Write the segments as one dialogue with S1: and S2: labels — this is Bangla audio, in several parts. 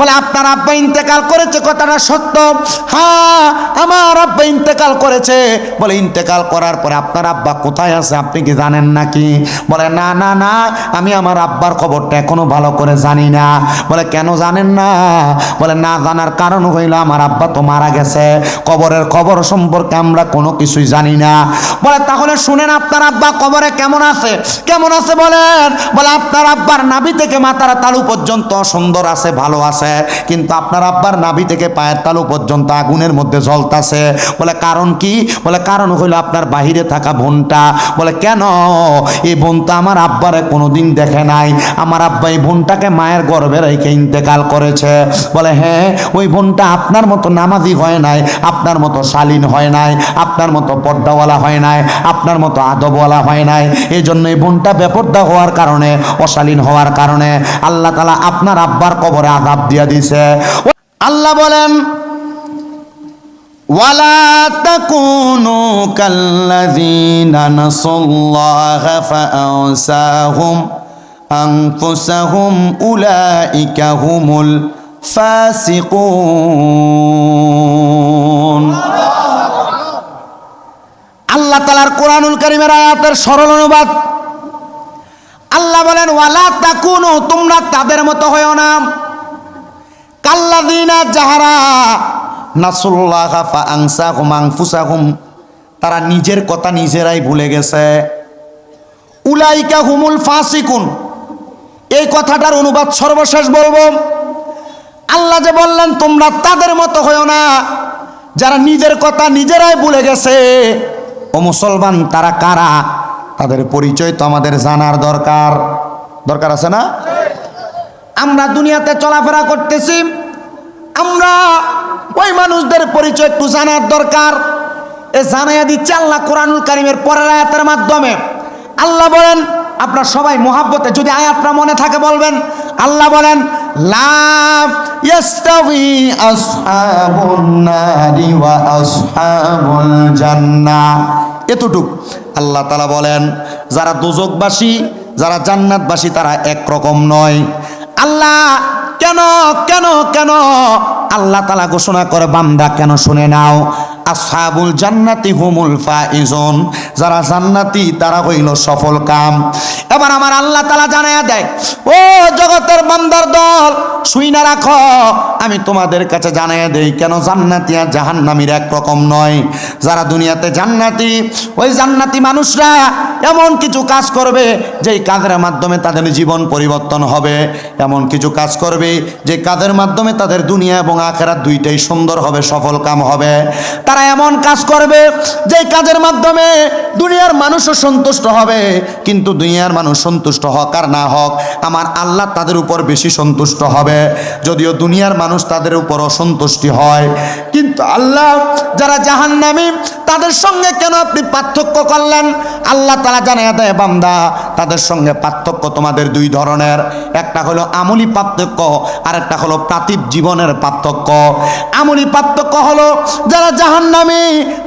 S1: বলে, আপনার আব্বা ইন্তেকাল করেছে, কথাটা সত্য। হ্যাঁ আমার আব্বা ইন্তেকাল করেছে। বলে, ইন্তেকাল করার পরে আপনার আব্বা কোথায় আছে, আপনি কি জানেন নাকি? বলে, না না না, আমি আমার আব্বার খবরটা এখনও ভালো করে জানি না। বলে, কেন জানেন না? বলে, না জানার কারণ হইল, আমার আব্বা তো মারা গেছে। কবরের খবর সম্পর্কে আমরা কোনো কিছুই জানি না। বলে, তাহলে শুনেন আপনার আব্বা কবরে কেমন আছে? কেমন আছে বলেন? বলে, আপনার আব্বার নাভি থেকে মাথার তালু পর্যন্ত সুন্দর আছে, ভালো আছে। কিন্তু আপনার আব্বার নাভি থেকে পায়ের তালু পর্যন্ত আগুনের মধ্যে জ্বলতাছে। বলে, কারণ কি? বলে, কারণ হইল আপনার বাহিরে থাকা বোনটা। বলে, কেন? এই বোনটা আমার আব্বারে কোনোদিন দেখে নাই। আমার আব্বা এই বোনটাকে মায়ের গর্ভে রেখে ইন্তেকাল করেছে। বলে হ্যাঁ ওই বোনটা আপনার মতো নামাজি হয় নাই, আপনার মতো শালীন হয় নাই, আপনার মতো পর্দাওয়ালা হয় নাই, আপনার মতো আদবওয়ালা হয় নাই। এই জন্য এই বোনটা বেপর্দা হওয়ার কারণে, অশালীন হওয়ার কারণে আল্লাহ তালা আপনার আব্বার কবরে আঘাত দিয়ে দিছে আল্লাহ বলেন ولا تكونوا كالذين نسوا الله فأنساهم أنفسهم أولئك هم الفاسقون আল্লাহ তালার কোরআনুল করিমের আয়াতের সরল অনুবাদ আল্লাহ বলেন ওয়ালা তাকুনু তোমরা তাদের মতো হয়েও না কাল্লাদিনা যাহারা নাসুল্লাহ ফা আংসাহুম আংফুসাহুম তারা নিজের কথা নিজেরাই ভুলে গেছে। উলাইকা হুমুল এই কথাটার অনুবাদ সর্বশেষ বলব। আল্লাহ যে বললেন, তোমরা তাদের মতো হয়েও না, যারা নিজের কথা নিজেরাই ভুলে গেছে। ও মুসলমান, তারা কারা? তাদের পরিচয় তো আমাদের জানার দরকার। দরকার আছে না? আমরা দুনিয়াতে চলাফেরা করতেছি। আমরা ওই মানুষদের পরিচয় একটু জানার দরকার। এ জানাইয়া দিচ্ছে আল্লাহ কোরআনুল কারিমের পরের আয়াতের মাধ্যমে। আল্লাহ বলেন, আপনার সবাই মোহাব্বতে যদি আয়াতটা মনে থাকে বলবেন। আল্লাহ বলেন লাভ এতটুক আল্লাহ তালা বলেন, যারা দুজকবাসী, যারা জান্নাতবাসী, তারা একরকম নয়। আল্লাহ কেন কেন কেন? আল্লাহ তালা ঘোষণা করে বান্দা কেন শুনে নাও? আসহাবুল জান্নাতি হুমুল ফাইজন। যারা জান্নাতি, তারা হইল সফল কাম। এবার আমার আল্লাহ তালা জানাইয়া দেয়, ও জগতের বান্দার দল শুই না রাখো। আমি তোমাদের কাছে জানাইয়া দেই, কেন জান্নাতি আর জাহান্নামীর একরকম নয়? যারা দুনিয়াতে জান্নাতি, ওই জান্নাতি মানুষরা এমন কিছু কাজ করবে, যেই কাজের মাধ্যমে তাদের জীবন পরিবর্তন হবে। এমন কিছু কাজ করবে, যে কাজের মাধ্যমে তাদের দুনিয়া এবং আখেরাত দুইটাই সুন্দর হবে, সফল কাম হবে। তারা এমন কাজ করবে যে কাজের মাধ্যমে দুনিয়ার মানুষও সন্তুষ্ট হবে। কিন্তু দুনিয়ার মানুষ সন্তুষ্ট হোক আর না হোক, আমার আল্লাহ তাদের উপর বেশি সন্তুষ্ট হবে। যদিও দুনিয়ার মানুষ তাদের উপর অসন্তুষ্টি হয়, কিন্তু আল্লাহ যারা জাহান্নামী, তাদের সঙ্গে কেন আপনি পার্থক্য করলেন? আল্লাহ তারা জানিয়ে দেয়, বান্দা, তাদের সঙ্গে পার্থক্য তোমাদের দুই ধরনের। একটা হলো আমলি পার্থক্য আর একটা হলো প্রাতিব জীবনের পার্থক্য। আমলি পার্থক্য হলো, যারা জাহান্নামী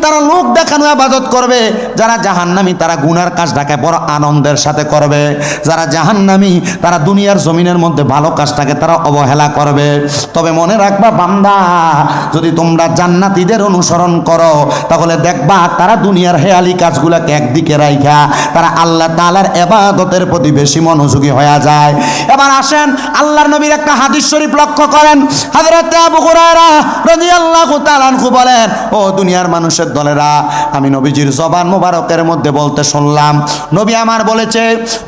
S1: তারা লোক দেখানো আবাদত করবে, যারা জাহান্নামী তারা গুনার কাজটাকে বড় আনন্দের সাথে করবে, যারা জাহান্নামী তারা দুনিয়ার জমিনের মধ্যে ভালো কাজটাকে তারা অবহেলা করবে। তবে মনে রাখবা বান্দা, যদি তোমরা জান্নাতীদের অনুসরণ করো, তাহলে দেখবা তারা দুনিয়ার হেয়ালি কাজগুলোকে একদিকে রাইখা, তারা আল্লাহ তালার এবাদতের প্রতি বেশি মনোযোগী হয়ে যায়। এবার আসেন, আল্লাহর নবীর একটা হাদিস শরীফ লক্ষ্য করেন। হাজরত আবু হুরায়রা রাদিয়াল্লাহু তাআলা বলেন, ও দুনিয়ার মানুষের দলেরা, আমি নবীজির জবান মোবারকের মধ্যে বলতে শুনলাম, নবী আমার বলেছে,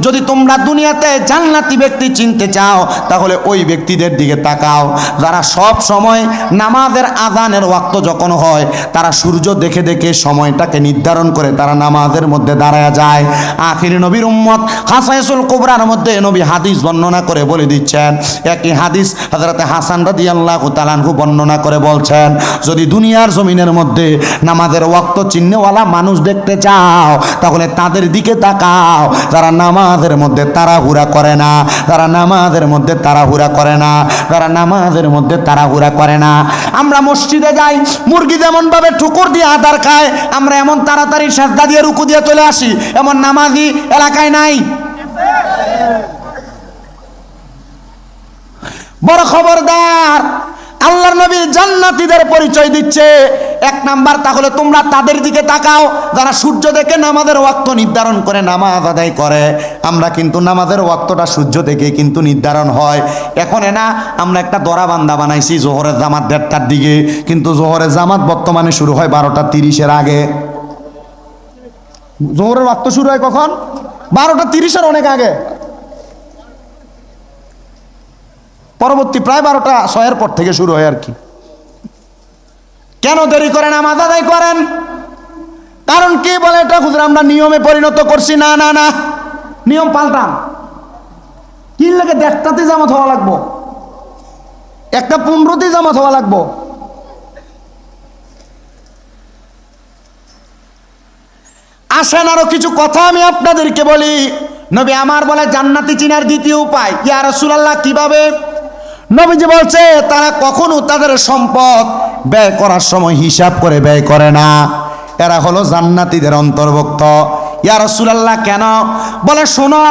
S1: যদি তোমরা দুনিয়াতে জান্নাতি ব্যক্তি চিনতে চাও, তাহলে ওই ব্যক্তিদের দিকে তাকাও। যারা সব সময় নামাজের আজানের ওয়াক্ত যখন হয়, তারা সূর্য দেখে দেখে সময়টাকে নির্ধারণ করে তারা নামাজের মধ্যে দাঁড়ায় যায়। আখির নবীর উম্মত হাসাইসুল কুবরার মধ্যে নবী হাদিস বর্ণনা করে বলে দিচ্ছেন, একই হাদিস হযরতে হাসান রাদিয়াল্লাহু তাআলাহু বর্ণনা করে বলছেন, যদি দুনিয়ার জমিনের মধ্যে নামাজের ওয়াক্ত চিহ্নওয়ালা মানুষ দেখতে চাও, তাহলে তাদের দিকে তাকাও। যারা নামাজের মধ্যে তাড়াহুড়া করে না, যারা নামাজের মধ্যে তাড়াহুড়া করে না, যারা নামাজের মধ্যে তাড়াহুড়া করে না। আমরা মসজিদে যাই, মুরগি যেমন ভাবে ঠুকুর দিয়ে আদার খায়, আমরা এমন তাড়াতাড়ি সাজদা দিয়ে রুকু দিয়ে চলে আসি। এমন নামাজি এলাকায় নাই। বড় খবরদার, আল্লাহর নবী জান্নাতীদের পরিচয় দিচ্ছে। এক নাম্বার, তাহলে তোমরা তাদের দিকে তাকাও। যারা সূর্য দেখে নামাজের ওয়াক্ত নির্ধারণ করে, নামাজ আদায় করে। আমরা কিন্তু নামাজের ওয়াক্তটা সূর্য থেকে কিন্তু নির্ধারণ হয়। এখন না, আমরা একটা দরা বান্দা বানাইছি জোহরের জামাত দেড়টার দিকে। কিন্তু জোহরের জামাত বর্তমানে শুরু হয় বারোটা তিরিশের আগে। জোহরের ওয়াক্ত শুরু হয় কখন? বারোটা তিরিশের অনেক আগে। পরবর্তী প্রায় বারোটা ছয়ের পর থেকে শুরু হয় আর কি। কেন দেরি করেন নামাজ আদায় করেন? কারণ কি বলে এটা? হুজুর, আমরা নিয়মে পরিণত করছি। না না না। নিয়ম পাল্টান। কি লাগে দেড়টাতে জামাত হওয়া লাগবো। একটা পনেরোতে জামাত হওয়া লাগবো। আসেন, আরও কিছু কথা আমি আপনাদেরকে বলি। নবী আমার বলে জান্নাতি চিনার দ্বিতীয় উপায়। ইয়া রাসূলুল্লাহ, কীভাবে? নবীজি বলছে, তারা কখনো তাদের সম্পদ ব্যয় করার সময় হিসাব করে ব্যয় করে না। এরা হলো জান্নাতিদের অন্তর্ভুক্ত। ইয়া রাসূলুল্লাহ, কেন? বলে, শোনো,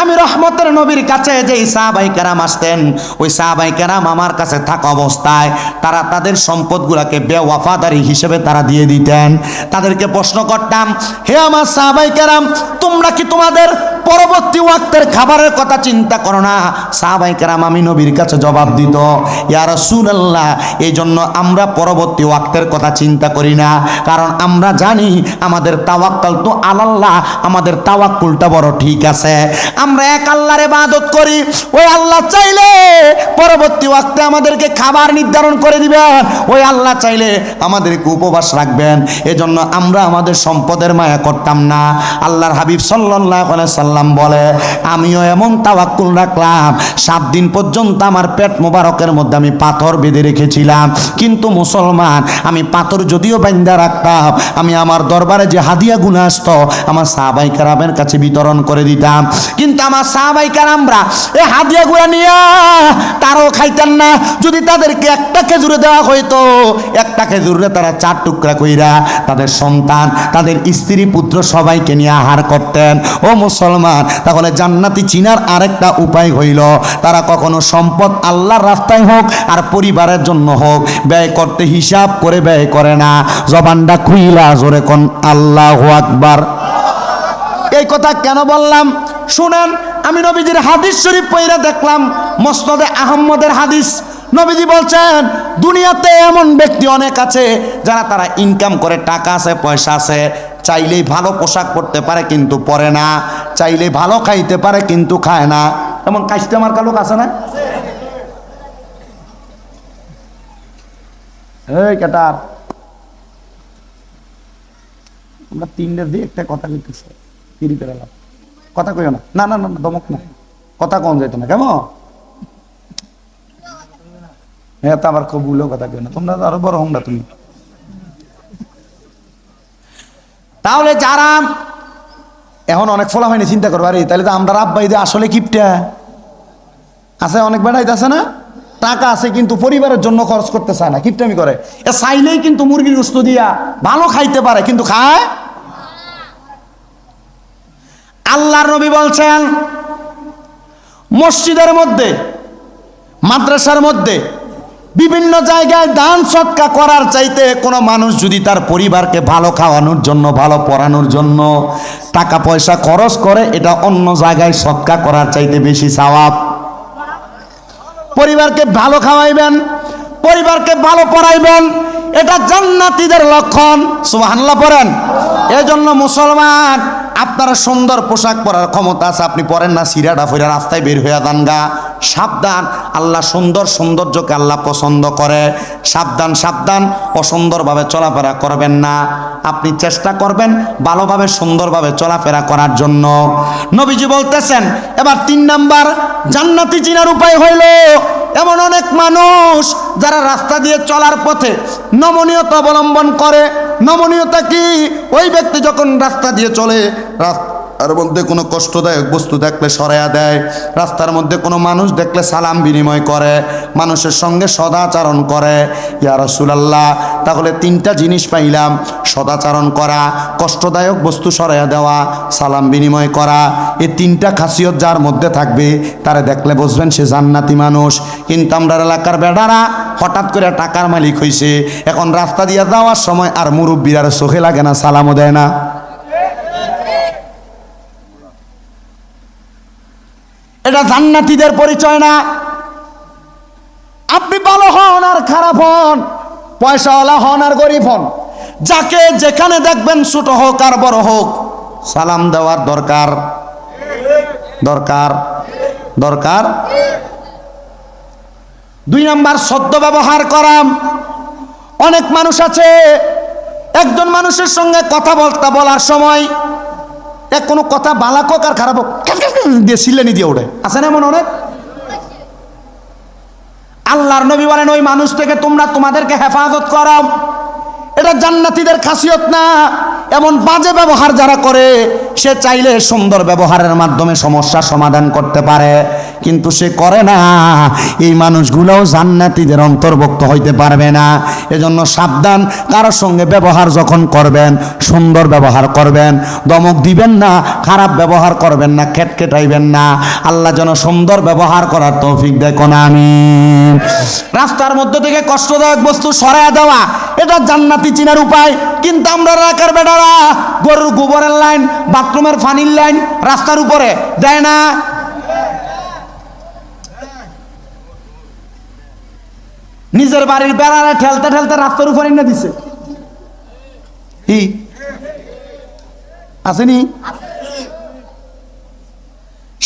S1: আমি রহমতের নবীর কাছে যে সাহাবাই কেরাম আসতেন, ওই সাহাবাই কেরাম আমার কাছে থাকা অবস্থায় তারা তাদের সম্পদগুলোকে বেওয়াফাদারি হিসেবে তারা দিয়ে দিতেন। তাদেরকে প্রশ্ন করতাম, হে আমার সাহাবাই কেরাম, তোমরা কি তোমাদের পরবর্তী ওয়াক্তের খাবারের কথা চিন্তা করো না? সাহাবাই কেরাম আমি নবীর কাছে জবাব দিত, ইয়া রাসূলুল্লাহ এই জন্য আমরা পরবর্তী ওয়াক্তের কথা চিন্তা করি না, কারণ আমরা জানি আমাদের তাওয়াক্কাল তো আলাল্লাহ আমাদের তাওয়াক্কুলটা বড় ঠিক আছে। আমরা এক আল্লাহর ইবাদত করি। ওই আল্লাহ চাইলে পরবর্তী ওয়াক্তে আমাদেরকে খাবার নির্ধারণ করে দিবেন। ওই আল্লাহ চাইলে আমাদেরকে উপবাস রাখবেন। এজন্য আমরা আমাদের সম্পদের মায়া করতাম না। আল্লাহর হাবিব সাল্লাল্লাহু আলাইহি সাল্লাম বলে, আমিও এমন তাওয়াক্কুল রাখলাম, সাত দিন পর্যন্ত আমার পেট মোবারকের মধ্যে আমি পাথর বেঁধে রেখেছিলাম। কিন্তু মুসলমান, আমি পাথর যদিও বাইন্দা রাখতাম, আমি আমার দরবারে যে হাদিয়া গুণ আসতো আমার সাহাবাই কারামের কাছে বিতরণ করে দিতাম। কিন্তু আমার সাহাবাই কারামরা এই হাদিয়া গুলা নিয়ে, তারও খাইতেন না। যদি তাদেরকে একটা খেজুরে দেওয়া হইতো, একটা খেজুরে তারা চার টুকরা কইরা তাদের সন্তান, তাদের স্ত্রী, পুত্র সবাইকে নিয়ে আহার করতেন। ও মুসলমান, তাহলে জান্নাতি চিনার আরেকটা উপায় হইল, তারা কখনো সম্পদ আল্লাহর রাস্তায় হোক আর পরিবারের জন্য হোক, ব্যয় করতে হিসাব করে ব্যয় করে না। জবানটা খুইলা, জোরে কোন, আল্লাহ আকবার। এই কথা কেন বললাম? শুনেন, আমি নবীজির হাদিস শরীফ পইরা দেখলাম, মসনদে আহম্মদের হাদিস। নবীজি বলছেন, দুনিয়াতে এমন ব্যক্তি অনেক আছে যারা তারা ইনকাম করে, টাকা আছে, পয়সা আছে। চাইলেই ভালো পোশাক পরতে পারে কিন্তু পরে না। চাইলেই ভালো খাইতে পারে কিন্তু খায় না। এমন কাস্টমার লোক আছে না? এই কেটার আমরা তিনটে দিয়ে একটা কথা কইতেছে তিরি করে লাভ কথা কইও না। না না না না, দমক না। কথা কম যাইতো না কেমন? হ্যাঁ তো আবার খুব ভুলেও কথা কইও না। তোমরা আরও বড় হোমরা তুমি। তাহলে যারা এখন অনেক ফলা হয়নি চিন্তা করব আরে তাহলে তো আমরা আব্বাই দিয়ে আসলে কিপটা। আছে অনেক বেড়াইতে আছে না? টাকা আছে কিন্তু পরিবারের জন্য খরচ করতে চায় না কিপটামি করে। এ চাইলেই কিন্তু মুরগির গোস্ত দিয়া ভালো খাইতে পারে কিন্তু খায় আল্লাহর নবী বলছেন, মসজিদের মধ্যে, মাদ্রাসার মধ্যে বিভিন্ন জায়গায় দান সৎকা করার চাইতে কোনো মানুষ যদি তার পরিবারকে ভালো খাওয়ানোর জন্য, ভালো পড়ানোর জন্য টাকা পয়সা খরচ করে, এটা অন্য জায়গায় সৎকা করার চাইতে বেশি সওয়াব পরিবারকে ভালো খাওয়াইবেন, পরিবারকে ভালো পড়াইবেন, এটা জান্নাতীদের লক্ষণ। সুবহানাল্লাহ পড়েন। এজন্য মুসলমান আপনারা সুন্দর পোশাক পরার ক্ষমতা আছে, আপনি পরেন না, সিরাটা ফিরা রাস্তায় বের হয়ে যান গা। সাবধান, আল্লাহ সুন্দর সৌন্দর্যকে আল্লাহ পছন্দ করে। সাবধান সাবধান, অসুন্দরভাবে চলাফেরা করবেন না। আপনি চেষ্টা করবেন ভালোভাবে, সুন্দরভাবে চলাফেরা করার জন্য। নবীজি বলতেছেন, এবার তিন নাম্বার, জান্নাতি চিনার উপায় হইল এমন অনেক মানুষ যারা রাস্তা দিয়ে চলার পথে নমনীয়তা অবলম্বন করে। নমনীয়তা কি? ওই ব্যক্তি যখন রাস্তা দিয়ে চলে রাস্তার মধ্যে কোনো কষ্টদায়ক বস্তু দেখলে সরাইয়া দেয়, রাস্তার মধ্যে কোনো মানুষ দেখলে সালাম বিনিময় করে, মানুষের সঙ্গে সদাচরণ করে। ইয়া রাসূলুল্লাহ, তাহলে তিনটা জিনিস পাইলাম, সদাচারণ করা, কষ্টদায়ক বস্তু সরাইয়া দেওয়া, সালাম বিনিময় করা। এই তিনটা খাসিয়ত যার মধ্যে থাকবে, তারে দেখলে বুঝবেন সে জান্নাতি মানুষ। কিন্তু আমরা এলাকার বেড়ারা হঠাৎ করে টাকার মালিক হইছে, এখন রাস্তা দিয়ে যাওয়ার সময় আর মুরব্বীর আর চোখে লাগে না, সালামও দেয় না। এটা জান্নাতীদের পরিচয় না। আপনি ভালো হন আর খারাপ হন, পয়সাওয়ালা হন আর গরিব হন। যাকে যেখানে দেখবেন ছোট হোক আর বড় হোক, সালাম দেওয়ার দরকার। দরকার। দরকার। দুই নাম্বার, সদ্য ব্যবহার করাম অনেক মানুষ আছে, একজন মানুষের সঙ্গে কথা বলতে বলার সময় এক কোনো কথা বালাক আর খারাপ হোক দিয়ে সিলেনি দিয়ে ওঠে আছে না এমন অনেক আল্লাহর নবী বলেন, ওই মানুষ থেকে তোমরা তোমাদেরকে হেফাজত করাও। এটা জান্নাতিদের খাসিয়ত না। এমন বাজে ব্যবহার যারা করে, সে চাইলে সুন্দর ব্যবহারের মাধ্যমে সমস্যা সমাধান করতে পারে। কিন্তু সে করে না। এই মানুষগুলোও জান্নাতিদের অন্তর্ভুক্ত হইতে পারবে না। এজন্য সাবধান, কারোর সঙ্গে ব্যবহার যখন করবেন, সুন্দর ব্যবহার করবেন, দমক দিবেন না, খারাপ ব্যবহার করবেন না, খেটখেটাইবেন না। আল্লাহ যেন সুন্দর ব্যবহার করার তৌফিক দেখো না আমি রাস্তার মধ্যে থেকে কষ্টদায়ক বস্তু সরাইয়া দেওয়া, এটা জান্নাতি চিনার উপায়। কিন্তু আমরা রাখার বেটারা, গরুর গোবরের লাইন, বাথরুমের ফানির লাইন, রাস্তার উপরে। দেয় না। নিজের বাড়ির বেড়ারে ঠেলতে ঠেলতে রাস্তার উপরে এনে দিছে। আসেনি?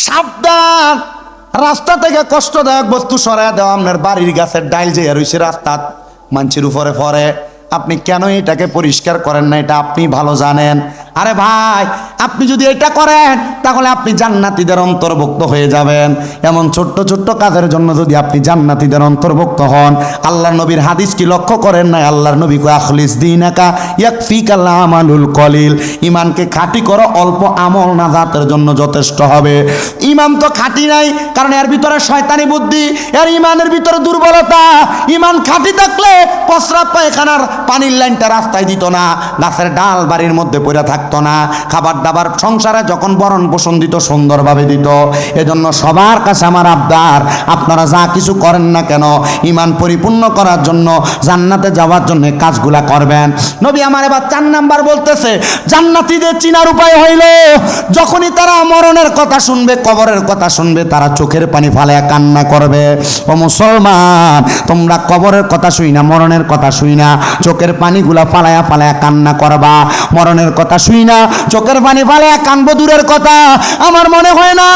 S1: সাবধান। রাস্তা থেকে কষ্টদায়ক বস্তু সরাই দেওয়া আপনার বাড়ির গাছের ডাইল যে রয়েছে রাস্তাত মানুষের উপরে পরে আপনি কেন এটাকে পরিষ্কার করেন না, এটা আপনি ভালো জানেন। আরে ভাই, আপনি যদি এটা করেন, তাহলে আপনি জান্নাতীদের অন্তর্ভুক্ত হয়ে যাবেন। এমন ছোট্ট ছোট্ট কাজের জন্য যদি আপনি জান্নাতীদের অন্তর্ভুক্ত হন, আল্লাহর নবীর হাদিস কি লক্ষ্য করেন না আল্লাহর নবী আখলিস দিনাকা ইয়াকফিকাল আমালুল কলিল। ইমানকে খাঁটি করো, অল্প আমল না জাতের জন্য যথেষ্ট হবে। ইমান তো খাঁটি নাই, কারণ এর ভিতরে শয়তানি বুদ্ধি, এর ইমানের ভিতরে দুর্বলতা। ইমান খাঁটি থাকলে প্রস্রাব পায়খানার পানির লাইনটা রাস্তায় দিত না, গাছের ডাল বাড়ির মধ্যে পড়ে থাকতো। না। খাবার দাবার সংসারে যখন বরণ পোষণ দিত, সুন্দরভাবে দিত। এজন্য সবার কাছে আমার আবদার, আপনারা যা কিছু করেন না কেন ইমান পরিপূর্ণ করার জন্য, জান্নাতে যাওয়ার জন্য কাজগুলা করবেন। নবী আমার এবার চার নাম্বার বলতেছে, জান্নাতীদের চিনার উপায় হইল, যখনই তারা মরণের কথা শুনবে, কবরের কথা শুনবে, তারা চোখের পানি ফালায়া কান্না করবে। ও মুসলমান, তোমরা কবরের কথা শুই না মরণের কথা শুই না চোখের পানিগুলা ফালায়া ফালায়া কান্না করবা। মরণের কথা শুই না। চোখের পানি ফালায়া কানবো দূরের কথা। আমার মনে হয় না,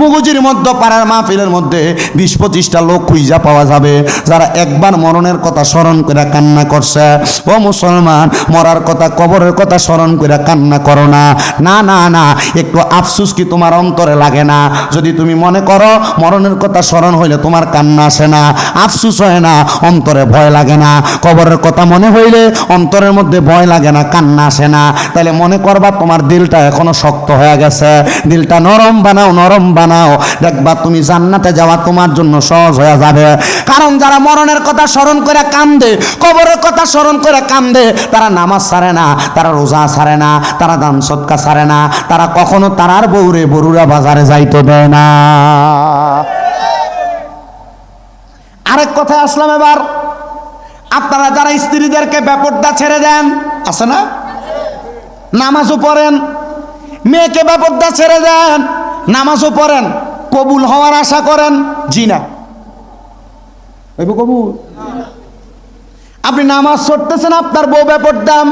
S1: মুগুজির মধ্যে পাড়ার মাহফিলের মধ্যে বিশ পঁচিশটা লোক খুঁজা পাওয়া যাবে। যারা একবার মরণের কথা স্মরণ করে কান্না করছে। ও মুসলমান, মরার কথা, কবরের কথা স্মরণ করে কান্না করো না। না না না, একটু আফসুস কি তোমার অন্তরে লাগে না? যদি তুমি মনে করো মরণের কথা স্মরণ হইলে তোমার কান্না আসে না, আফসুস হয় না, অন্তরে ভয় লাগে না। কবরের কথা মনে হইলে অন্তরের মধ্যে ভয় লাগে না, কান্না আসে না। তাহলে মনে করবা তোমার দিলটা এখনও শক্ত হয়ে গেছে। দিলটা নরম বানাও নরম বানাও। দেখবা তুমি জান্নাতে যাওয়া তোমার জন্য সহজ হয়ে যাবে। কারণ যারা মরণের কথা স্মরণ করে কান্দে, কবরের কথা স্মরণ করে কান্দে, তারা নামাজ ছাড়ে না, তারা রোজা ছাড়ে না, তারা দান সৎকা ছাড়ে না, তারা কখনো তারার বউরে বরুরা বাজারে যাইতে দেয় না। আরেক কথায় আসলাম এবার। আপনারা যারা স্ত্রীদেরকে ব্যাপারটা ছেড়ে দেন, আছে না? নামাজও পড়েন। মেয়েকে ব্যাপারটা ছেড়ে দেন, নামাজও পড়েন। কবুল হওয়ার আশা করেন, জি না। কবুল? আপনি নামাজ পড়তেছেন, আপনার বউ ব্যাপার দাম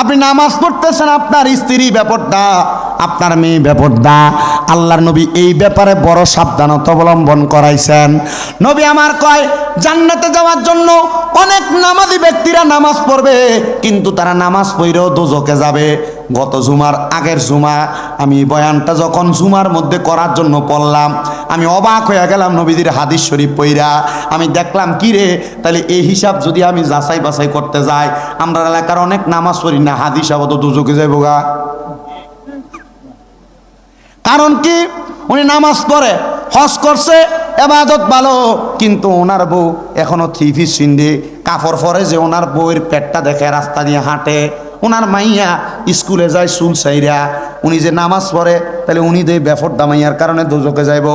S1: আপনি নামাজ পড়তেছেন, আপনার স্ত্রী ব্যাপারটা আপনার মেয়ে ব্যাপারটা আল্লাহর নবী এই ব্যাপারে বড় সাবধানতা অবলম্বন করাইছেন। নবী আমার কয়, জান্নাতে যাওয়ার জন্য অনেক নামাজি ব্যক্তিরা নামাজ পড়বে, কিন্তু তারা নামাজ পড়েও দোজকে যাবে। গত জুমার আগের জুমা, আমি বয়ানটা যখন জুমার মধ্যে করার জন্য পড়লাম, আমি অবাক হয়ে গেলাম নবীদের হাদিস শরীফ পইরা। আমি দেখলাম, কি রে? তাহলে এই হিসাব যদি আমি যাচাই বাছাই করতে যাই, আমরা এলাকার অনেক নামাজ পড়ি না, হাদিস আবদ দুজকে যাইব গা? কারণ কি? উনি নামাজ পড়ে, হজ করছে, এবাদত ভালো, কিন্তু ওনার বউ এখনও থ্রি পিস সিন্ধে কাপড় পরে যে ওনার বউয়ের পেটটা দেখে, রাস্তা দিয়ে হাঁটে। ওনার মাইয়া স্কুলে যায়, চুল সাইরা উনি যে নামাজ পড়ে, তাহলে উনি যে বেফর দামাইয়ার কারণে দোজকে যাইব।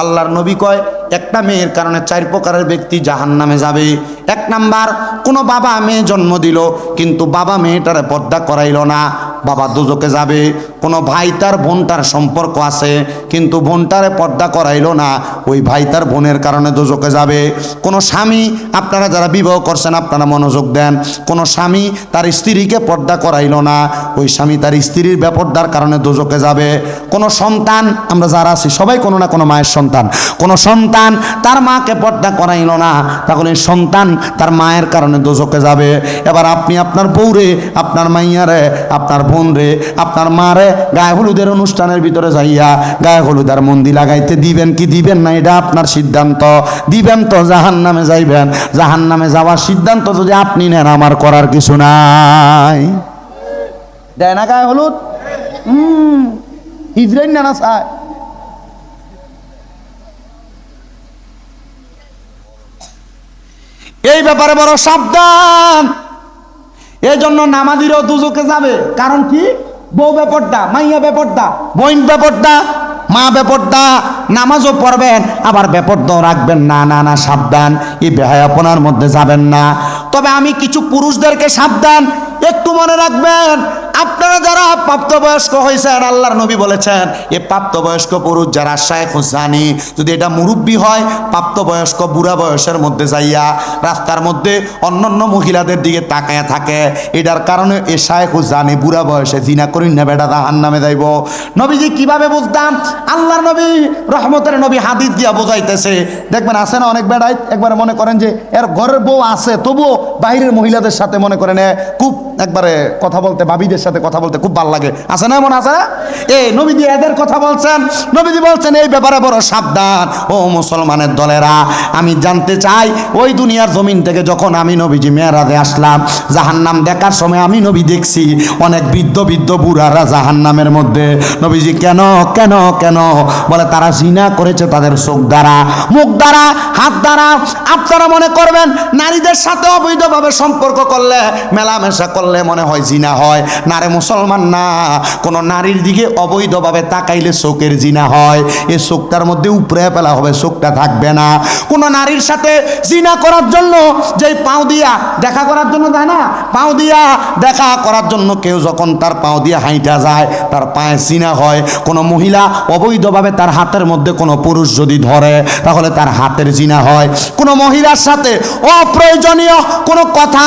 S1: আল্লাহর নবী কয়, একটা মেয়ের কারণে চার প্রকারের ব্যক্তি জাহান নামে যাবে। এক নাম্বার, কোনো বাবা মেয়ে জন্ম দিল, কিন্তু বাবা মেয়েটারে পর্দা করাইল না। বাবা দুজকে যাবে। কোনো ভাই তার বোনটার সম্পর্ক আছে, কিন্তু বোনটারে পর্দা করাইল না। ওই ভাই তার বোনের কারণে দুজকে যাবে। কোনো স্বামী, আপনারা যারা বিবাহ করছেন, আপনারা মনোযোগ দেন। কোনো স্বামী তার স্ত্রীকে পর্দা করাইল না। ওই স্বামী তার স্ত্রীর বেপর্দার কারণে দুজকে যাবে। কোনো সন্তান, আমরা যারা আছি, সবাই কোনো না কোনো মায়ের সন্তান। কোনো সন্তান তার মাকে পর্দা করাইল না। তাহলে সন্তান তার মায়ের কারণে দোজকে যাবে। এবার আপনি আপনার বউরে, আপনার মাইয়ারে, আপনার বোন রে আপনার মারে গায়ে হলুদের অনুষ্ঠানের ভিতরে যাইয়া গায়ে হলুদ আর মন্দি লাগাইতে দিবেন কি দিবেন না, এটা আপনার সিদ্ধান্ত। দিবেন তো জাহান নামে যাইবেন। জাহান নামে যাওয়ার সিদ্ধান্ত যদি আপনি নেন, আমার করার কিছু নাই। দেয় না গায়ে হলুদ? ইসরায়েল না না এই ব্যাপারে বড় সাবধান। এই জন্য নামাজিরও দুজকে যাবে। কারণ কি? বউ ব্যাপারটা, মাইয়া ব্যাপারটা বইন ব্যাপারটা, মা ব্যাপারটা। নামাজও পড়বেন, আবার ব্যাপারটাও রাখবেন। না না না, সাবধান, এই বেহায়াপনার মধ্যে যাবেন না। তবে আমি কিছু পুরুষদেরকে সাবধান, একটু মনে রাখবেন আপনারা যারা প্রাপ্তবয়স্ক হয়েছেন, আল্লাহর নবী বলেছেন, এ প্রাপ্তবয়স্ক পুরুষ যারা শায়েখ জানি, যদি এটা মুরব্বী হয়, প্রাপ্তবয়স্ক বুড়া বয়সের মধ্যে যাইয়া রাস্তার মধ্যে অন্যান্য মহিলাদের দিকে তাকায় থাকে। এটার কারণে এ শায়েখ জানি বুড়া বয়সে জিনা করি না, বেটা তাহার নামে যাইব। নবীজি কীভাবে বুঝতাম? আল্লাহর নবী, রহমতের নবী হাদিস দিয়া বোঝাইতেছে। দেখবেন আছে না অনেক বেড়াই? একবারে মনে করেন যে এর ঘরের বউ আছে, তবুও বাইরের মহিলাদের সাথে মনে করেন খুব একবারে কথা বলতে বাবিদের সাথে কথা বলতে খুব ভালো লাগে। আছে না এমন আছে? এই নবীজি এদের কথা বলছেন। নবীজি বলছেন, এই ব্যাপারে বড় সাবধান। ও মুসলমানের দলেরা, আমি জানতে চাই, ওই দুনিয়ার জমিন থেকে যখন আমি নবীজি মেয়েরাজে আসলাম, জাহান্নাম দেখার সময় আমি নবী দেখছি, অনেক বৃদ্ধ বৃদ্ধ বুড়ারা জাহান্নামের মধ্যে। নবীজি, কেন কেন কেন? বলে, তারা জিনা করেছে তাদের চোখ দ্বারা, মুখ দ্বারা, হাত দ্বারা। আপনারা মনে করবেন, নারীদের সাথে অবৈধভাবে সম্পর্ক করলে, মেলামেশা করলে মনে হয় জিনা হয়। নারে মুসলমান না, কোন নারীর দিকে অবৈধভাবে তাকাইলে চোখের জিনা হয়। এই চোখটার মধ্যে উপরে ফেলা হবে চোখটা থাকবে না। কোন নারীর সাথে জিনা করার জন্য, যেই পাও দিয়া দেখা করার জন্য যায় না, পাও দিয়া দেখা করার জন্য কেউ যখন তার পাও দিয়া হাইটা যায়, তার পায়ে জিনা হয়। কোনো মহিলা অবৈধভাবে তার হাতের মধ্যে কোনো পুরুষ যদি ধরে, তাহলে তার হাতের জিনা হয়। কোনো মহিলার সাথে অপ্রয়োজনীয় কোনো কথা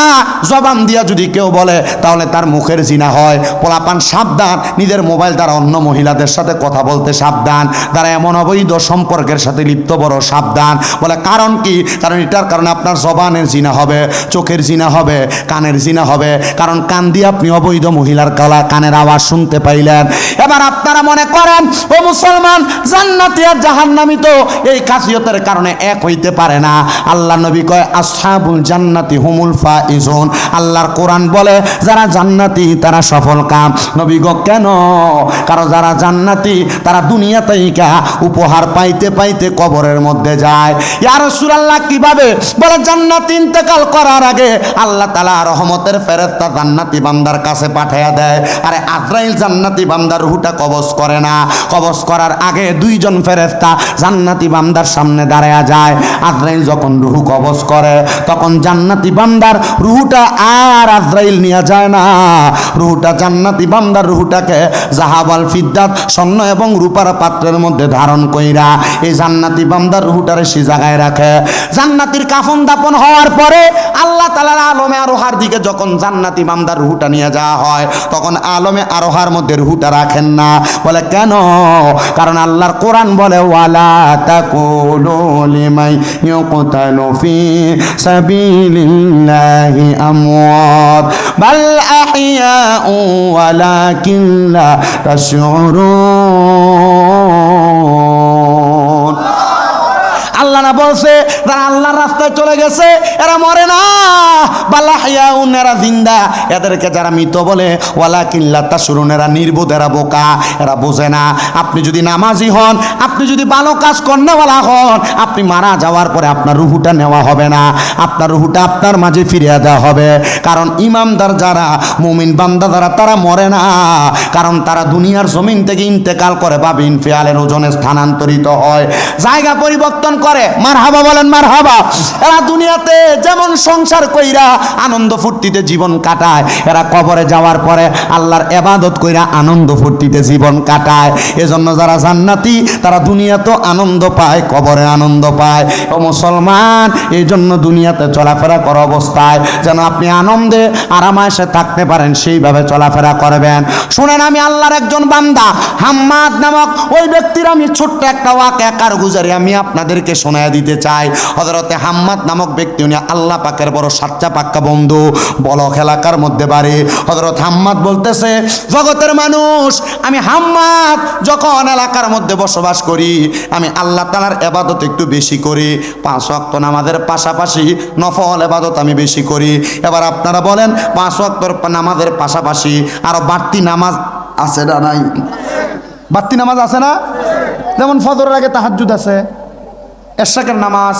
S1: জবান দিয়া যদি কেউ বলে, তাহলে তার মুখের জিনা হয়। পোলাপান সাবধান, নিজের মোবাইল দ্বারা অন্য মহিলাদের সাথে কথা বলতে সাবধান তারা এমন অবৈধ সম্পর্কের সাথে লিপ্ত বড় সাবধান। বলে কারণ কি? কারণ এটার কারণে আপনার জবানের জিনা হবে, চোখের জিনা হবে, কানের জিনা হবে। কারণ কান দিয়ে আপনি অবৈধ মহিলার গলা, কানের আওয়াজ শুনতে পাইলেন। এবার আপনারা মনে করেন, ও মুসলমান, জান্নাতি আর জাহান্নামি তো এই কাসিয়তের কারণে এক হইতে পারে না। আল্লাহ নবী কয়, আসহাবুল জান্নাতি হুমুল ফাইজুন। আল্লাহর কোরআন বলে, যারা জান্নাতি, তারা সফল কাম। নবী কেন? কারণ যারা জান্নাতি, তারা দুনিয়াতেই কা উপহার পাইতে পাইতে কবরের মধ্যে যায়। ইয়া রাসূলুল্লাহ, কীভাবে? বলে, জান্নাত ইন্তেকাল করার আগে আল্লাহ তাআলা রহমতের ফেরেশতা জান্নাতি বান্দার কাছে পাঠায়া দেয়। আরে, আজরাইল জান্নাতি বান্দার রুহটা কবজ করে না। কবজ করার আগে দুইজন ফেরেশতা জান্নাতি বান্দার সামনে দাঁড়ায়া যায়। আজরাইল যখন রুহু কবজ করে, তখন জান্নাতি বান্দার রুহুটা আর আজরাইল নিয়ে যায় না। রুহুটা, জান্নাতি বান্দার রুহুটাকে জাহাবাল ফিদ্দাত, স্বর্ণ এবং রূপার পাত্রের মধ্যে ধারণ কইরা এই জান্নাতি বান্দার রুহুটারে সে জায়গায় রাখে। জান্নাতির কাফন দাপন হওয়ার পরে আল্লাহ তালার আলমে আরোহার দিকে যখন জান্নাতি বান্দার রুহুটা নিয়ে যাওয়া হয়, তখন আলমে আরোহার মধ্যে রুহুটা রাখেন না। বলে, কেন? কারণ আল্লাহর কোরআন বলে, ওয়ালা তাকুলু ফি সাবিলিল্লাহি আমওয়াত, বাল আহইয়াউ ওয়ালাকিন লা তাশউরুন আল্লাহ না বলছে তারা আল্লাহর রাস্তায় চলে গেছে, এরা মরে না। বালাহিয়াউন এরা জিন্দা। এদেরকে যারা মৃত বলে ওয়ালা কিল্লাতা শুরুন এরা নির্বোধ, এরা বোকা, এরা বোঝে না। আপনি যদি নামাজি হন, আপনি যদি ভালো কাজ কর্নেওয়ালা হন, আপনি মারা যাওয়ার পরে আপনার রুহুটা নেওয়া হবে না। আপনার রুহুটা আপনার মাঝে ফিরিয়ে দেওয়া হবে। কারণ ইমামদার যারা, মুমিন বান্দা যারা, তারা মরে না। কারণ তারা দুনিয়ার জমিন থেকে ইন্তেকাল করে, বা বিন ফিয়ালের ওজনে স্থানান্তরিত হয়। জায়গা পরিবর্তন করে। মার হাবা বলেন মার হাবা। এরা দুনিয়াতে যেমন সংসার কইরা আনন্দ ফুর্তিতে জীবন কাটায়, এরা কবরে যাওয়ার পরে আল্লাহর এবাদত কইরা আনন্দ ফুর্তিতে জীবন কাটায়। এজন্য যারা জান্নাতি, তারা দুনিয়াতেও আনন্দ পায়, কবরে আনন্দ পায়। ও মুসলমান এই জন্য দুনিয়াতে চলাফেরা করা অবস্থায়। যেন আপনি আনন্দে আরামায়েসে থাকতে পারেন, সেইভাবে চলাফেরা করবেন। শুনেন, আমি আল্লাহর একজন বান্দা, হাম্মাদ নামক ওই ব্যক্তির আমি ছোট্ট একটা ওয়াকে কারগুজারি আমি আপনাদেরকে শোনায় দিতে চাই। হজরতে হাম্মাদ নামক ব্যক্তি, উনি আল্লাহ পাকের বড় সাচ্চা পাক্কা বন্ধু, বলক এলাকার মধ্যে বাড়ি। হজরত হাম্মাদ বলতেছে, জগতের মানুষ, আমি হাম্মাদ, যখন এলাকার মধ্যে বসবাস করি, আমি আল্লাহ তালার এবাদত একটু বেশি করি। পাঁচ ওয়াক্ত নামাজের পাশাপাশি নফল এবাদত আমি বেশি করি। এবার আপনারা বলেন, পাঁচ ওয়াক্তর নামাজের পাশাপাশি আরও বাড়তি নামাজ আছে না নাই? বাড়তি নামাজ আছে না? যেমন ফজরের আগে তাহাজ্জুদ আছে। এরশাকের নামাজ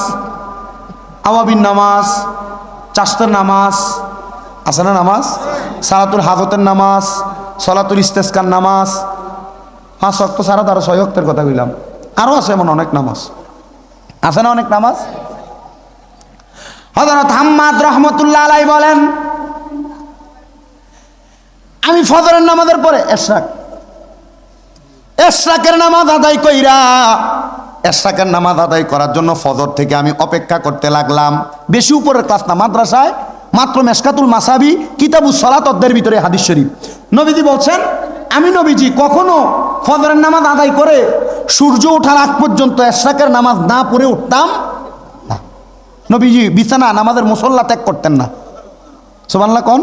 S1: আওয়াবিন নামাজ চাষতের নামাজ, আছে না নামাজ? সালাতুল হাজতের নামাজ, সলাতুল ইস্তেস্কার নামাজ। পাঁচ অক্ত ছাড়া তারও ছয় অক্তের কথা কইলাম। আরও আছে এমন অনেক নামাজ। আছে না অনেক নামাজ? হজরত হাম্মাদ রহমতুল্লাহ আলাই বলেন, আমি ফজরের নামাজের পরে এরশাক এশরাকের নামাজ আদায় কইরা এশরাকের নামাজ আদায় করার জন্য ফজর থেকে আমি অপেক্ষা করতে লাগলাম। বেশি উপরের ক্লাস না মাদ্রাসায় মাত্র মেসকাতুল মাসাবি কিতাবু সলাত অধ্যায়ের ভিতরে হাদিস শরীফ। নবীজি বলছেন আমি নবীজি কখনো ফজরের নামাজ আদায় করে সূর্য ওঠার আগ পর্যন্ত এশরাকের নামাজ না পড়ে উঠতাম? না। নবীজি বিছানা নামাজের মুসল্লা ত্যাগ করতেন না। সোমাল্লা কন?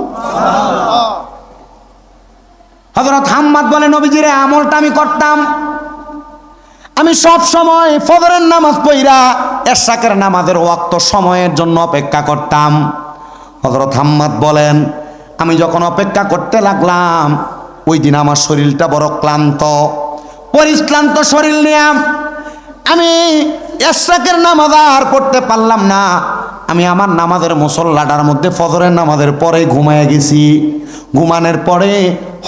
S1: হজরত হাম্মাদ বলে নবীজির আমলটা আমি করতাম। আমি সব সময় ফজরের নামাজ পইরা এরশাকের নামাজের ওয়াক্ত সময়ের জন্য অপেক্ষা করতাম। হজরত হাম্মাদ বলেন, আমি যখন অপেক্ষা করতে লাগলাম, ওই দিন আমার শরীরটা বড় ক্লান্ত পরিশ্রান্ত শরীর নিয়ে আমি এশরাকের নামাজ আর পড়তে পারলাম না। আমি আমার নামাজের মুসল্লাটার মধ্যে ফজরের নামাজের পরে ঘুমায় গেছি। ঘুমানোর পরে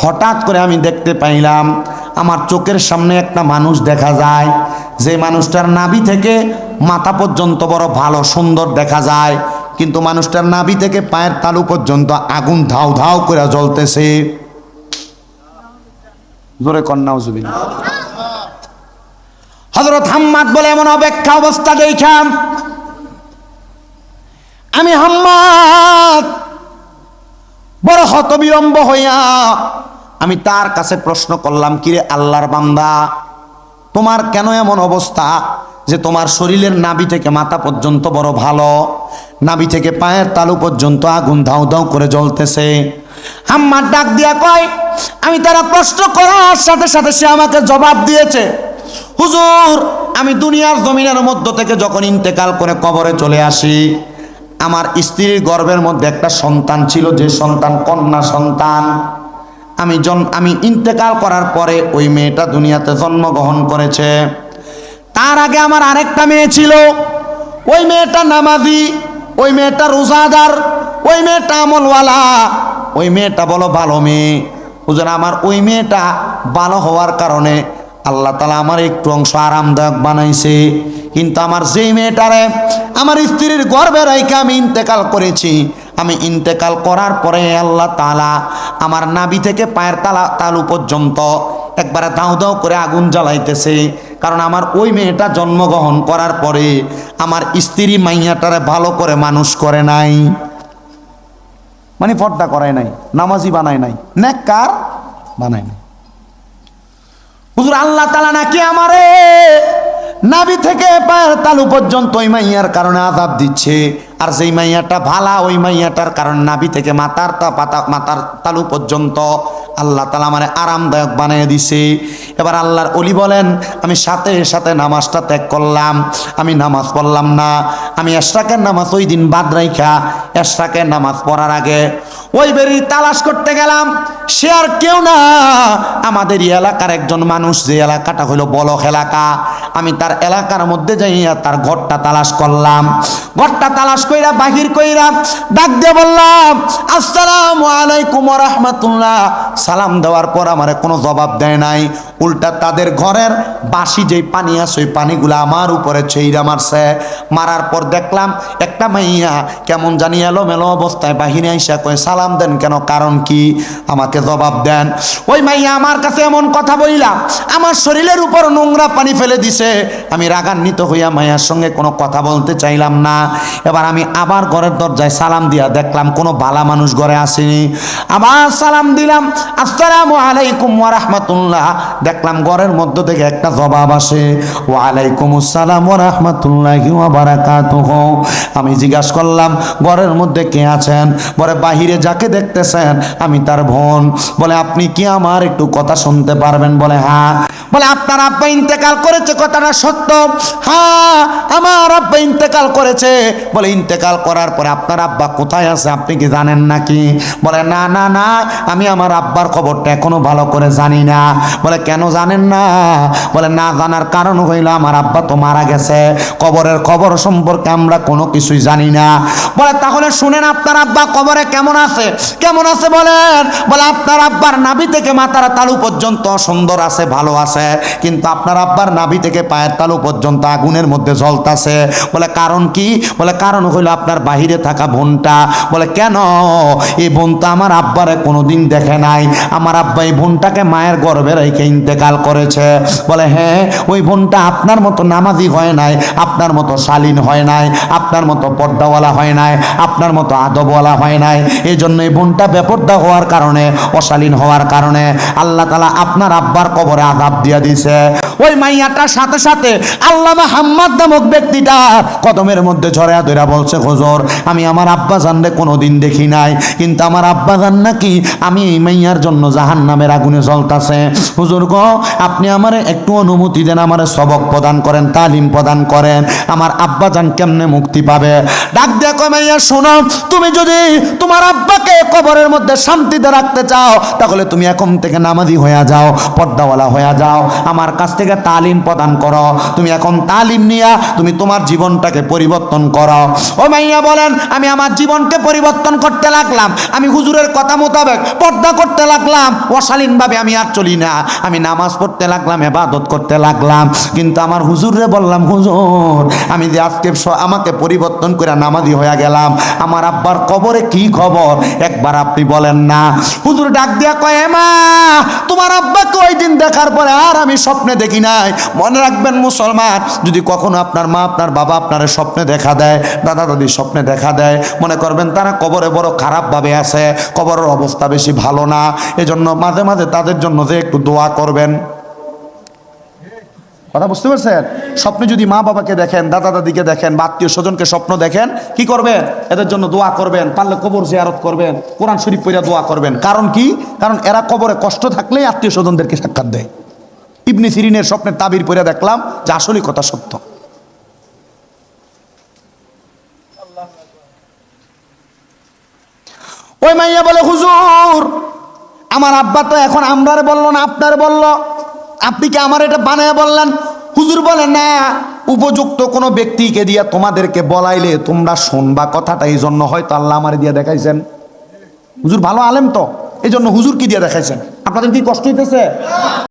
S1: হঠাৎ করে আমি দেখতে পাইলাম আমার চোখের সামনে একটা মানুষ দেখা যায়। যে মানুষটার নাভি থেকে মাথা পর্যন্ত বড় ভালো, সুন্দর দেখা যায়। কিন্তু মানুষটার নাভি থেকে পায়ের তালু পর্যন্ত আগুন ধাও ধাও করে জ্বলতেছে। হজরত হাম্মাদ বলে, এমন অপেক্ষা অবস্থা দেখাম। আমি হাম্মাদ, বড় হতবিলম্ব হইয়া আমি তার কাছে প্রশ্ন করলাম, কিরে আল্লাহর বান্দা, তোমার কেন এমন অবস্থা যে তোমার শরীরের নাভি থেকে মাথা পর্যন্ত বড় ভালো, নাভি থেকে পায়ের তালু পর্যন্ত আগুন ধাউ ধাউ করে জ্বলতেছে? হাম্মার ডাক দিয়া কয়, আমি তারা প্রশ্ন করার সাথে সাথে সে আমাকে জবাব দিয়েছে, হুজুর, আমি দুনিয়ার জমিনের মধ্য থেকে যখন ইন্তেকাল করে কবরে চলে আসি, আমার স্ত্রীর গর্ভের মধ্যে একটা সন্তান ছিল, যে সন্তান কন্যা সন্তান। আমি জন, আমি ইন্তেকাল করার পরে ওই মেয়েটা দুনিয়াতে জন্মগ্রহণ করেছে। তার আগে আমার আরেকটা মেয়ে ছিল। ওই মেয়েটা নামাজি, ওই মেয়েটা রোজাদার, ওই মেয়েটা আমলওয়ালা, ওই মেয়েটা বলো ভালো মেয়ে। হুজুর, আমার ওই মেয়েটা ভালো হওয়ার কারণে আল্লাহ তালা আমার একটু অংশ আরামদায়ক বানাইছে। কিন্তু আমার যেই মেয়েটারে, আমার স্ত্রীর গর্বে রাইকে আমি ইন্তেকাল করেছি। আমি ইন্তেকাল করার পরে আল্লাহ তালা আমার নাবি থেকে পায়ের তালা, তালু পর্যন্ত একবারে দাও দাও করে আগুন জ্বালাইতেছে। কারণ আমার ওই মেয়েটা জন্মগ্রহণ করার পরে আমার স্ত্রী মাইয়াটারে ভালো করে মানুষ করে নাই। মানে পর্দা করায় নাই, নামাজি বানায় নাই, নেককার বানায় নাই। হুজুর, আল্লাহ তালা নাকি আমারে নাবি থেকে পায়ের তালু পর্যন্ত ওই মাইয়ার কারণে আজাব দিচ্ছে। আর যেই মাইয়াটা ভালা, ওই মাইয়াটার কারণ নাভি থেকে মাতার তা পাতা, মাতার তালু পর্যন্ত আল্লাহ তালা মানে আরামদায়ক বানিয়ে দিছে। এবার আল্লাহর অলি বলেন, আমি সাথে সাথে নামাজটা ত্যাগ করলাম, আমি নামাজ পড়লাম না, আমি এশরাকের নামাজ ওই দিন বাদ রাইখা, এশরাকের নামাজ পড়ার আগে ওই বেরি তালাশ করতে গেলাম, সে আর কেউ না। আমাদের এলাকার একজন মানুষ, যে এলাকাটা হলো বলক এলাকা, আমি তার এলাকার মধ্যে যাইয়া তার ঘরটা তালাশ করলাম। ঘরটা তালাশ কইরা, বাহির কইরা, ডাক দিয়ে বললাম, আসসালামু আলাইকুম রহমতুল্লাহ। সালাম দেওয়ার পর আমারে কোনো জবাব দেয় নাই। উল্টা তাদের ঘরের বাসি যেই পানি আছে, ওই পানিগুলো আমার উপরে ছেইরা মারছে। মারার পর দেখলাম, একটা মাইয়া কেমন জানি এলোমেলো অবস্থায় বাহিরে আইসা কয়ে, সালাম দেন কেন? কারণ কি? আমাকে জবাব দেন। ওই মাইয়া আমার কাছে এমন কথা বইলাম আমার শরীরের উপর নোংরা পানি ফেলে দিছে। আমি রাগান্বিত হইয়া মাইয়ার সঙ্গে কোনো কথা বলতে চাইলাম না। এবার আমি আবার ঘরের দরজায় সালাম দিয়া দেখলাম কোনো বালা মানুষ ঘরে আসেনি। আবার সালাম দিলাম, আসসালামু আলাইকুম ওয়া রাহমাতুল্লাহ। দেখলাম ঘরের মধ্য থেকে একটা জবাব আসে ওয়া আলাইকুম আসসালাম ওয়া রাহমাতুল্লাহি ওয়া বারাকাতুহু। আমি জিজ্ঞাসা করলাম, ঘরের মধ্যে কে আছেন? বলে, বাহিরে যাকে দেখতেছেন, আমি তার বোন। বলে, আপনি কি আমার একটু কথা শুনতে পারবেন? বলে হ্যাঁ। বলে, আপনার আব্বা ইন্তেকাল করেছে, কথাটা সত্য। হ্যাঁ আমার আব্বা ইন্তেকাল করেছে। বলে ইন্তেকাল করার পরে আপনার আব্বা কোথায় আছে আপনি কি জানেন নাকি? বলে, না না না, আমি আমার আব্বার খবরটা এখনও ভালো করে জানি না। বলে, কেন জানেন না? বলে, না জানার কারণ হইল আমার আব্বা তো মারা গেছে। কবরের খবর সম্পর্কে আমরা কোনো কিছুই জানি না। বলে, তাহলে শুনেন আপনার আব্বা কবরে কেমন আছে? কেমন আছে বলেন? বলে, আপনার আব্বার নাভি থেকে মাথার তালু পর্যন্ত সুন্দর আছে, ভালো আছে। কিন্তু আপনার আব্বার নাভি থেকে পায়ের তালু পর্যন্ত আগুনের মধ্যে জ্বলতাছে। বলে, কারণ কি? বলে, কারণ হইল আপনার বাহিরে থাকা বোনটা। বলে, কেন? এই বোনটা আমার আব্বারে কোনোদিন দেখে নাই। আমার আব্বা এই বোনটাকে মায়ের গর্ভে রেখে ইন্তেকাল করেছে। বলে হ্যাঁ ওই বোনটা আপনার মতো নামাজি হয় নাই, আপনার মতো শালীন হয় নাই, আপনার মতো পর্দাওয়ালা হয় নাই, আপনার মতো আদবওয়ালা হয় নাই। এই জন্য এই বোনটা বেপর্দা হওয়ার কারণে, অশালীন হওয়ার কারণে আল্লাহ তালা আপনার আব্বার কবরে আঘাত দিয়া দিছে ওই মাইয়াটার সাথে সাথে আল্লাহ হাম্মাদ নামক ব্যক্তিটা কদমের মধ্যে ঝরা ধরা বলছে হুজুর আমি আমার আব্বা জানলে কোনোদিন দেখি নাই। কিন্তু আমার আব্বা জান নাকি আমি এই মাইয়ার জন্য জাহান নামের আগুনে জ্বলতাছে। হুজুর গো, আপনি আমারে একটু অনুমতি দেন, আমারে সবক প্রদান করেন, তালিম প্রদান করেন। আমার আব্বা জান কেমনে মুক্তি পাবে? ডাক দেখো মাইয়া, শোনো, তুমি যদি তোমার আব্বাকে কবরের মধ্যে শান্তিতে রাখতে চাও, তাহলে তুমি এখন থেকে নামাজি হয়ে যাও, পর্দাওয়ালা হয়ে যাও। আমার কাছ থেকে তালিম প্রদান করো। তুমি এখন তালিম নিয়া, তুমি তোমার জীবনটাকে পরিবর্তন করো। ও মাইয়া বলেন, আমি আমার জীবনকে পরিবর্তন করতে লাগলাম, আমি হুজুরের কথা মোতাবেক পর্দা করতে লাগলাম, অশালীনভাবে আমি আর চলি না, আমি নামাজ পড়তে লাগলাম এবাদত করতে লাগলাম, কিন্তু আমার হুজুরে বললাম, হুজুর, আমি যে আজকে আমাকে পরিবর্তন করে নামাজি হয়ে গেলাম, আমার আব্বার কবরে কি খবর? একবার আপনি বলেন না। হুজুর ডাক দিয়া কয় "এ মা তোমার আব্বাকে ওই দিন দেখার পরে আর আমি স্বপ্নে দেখি নাই। মনে রাখবেন মুসলমান, যদি কখনো আপনার মা, আপনার বাবা আপনার স্বপ্নে দেখা দেয়, দাদা দাদি স্বপ্নে দেখা দেয়, মনে করবেন তারা কবরে বড় খারাপভাবে আছে, কবরের অবস্থা বেশি ভালো না। এজন্য মাঝে মাঝে তাদের জন্য যে একটু দোয়া করবেন। কথা বুঝতে পারছেন? স্বপ্নে যদি মা বাবাকে দেখেন, দাদা দাদিকে দেখেন, বা আত্মীয় স্বজনকে স্বপ্ন দেখেন, কি করবেন? এদের জন্য দোয়া করবেন, পারলে কবর জিয়ারত করবেন, কোরআন শরীফ পড়িয়া দোয়া করবেন। কারণ কি? কারণ এরা কবরে কষ্ট থাকলেই আত্মীয় স্বজনদেরকে সাক্ষাৎ দেয়। ইবনি সিরিনের স্বপ্নের তাবির পড়িয়া দেখলাম যে আসলেই কথা সত্য। ওই মাইয়া বলে, হুজুর, আমার আব্বা তো এখন আমরার বলল না আপনার বলল। আপনি কি আমার এটা বানায় বললেন? হুজুর বলে, না, উপযুক্ত কোনো ব্যক্তিকে দিয়া তোমাদেরকে বলাইলে তোমরা শুনবা কথাটা, এই জন্য হয়তো আল্লাহ আমার দিয়া দেখাইছেন। হুজুর ভালো আলেম তো, এই জন্য হুজুর কি দিয়া দেখাইছেন? আপনাদের কি কষ্ট হইতেছে?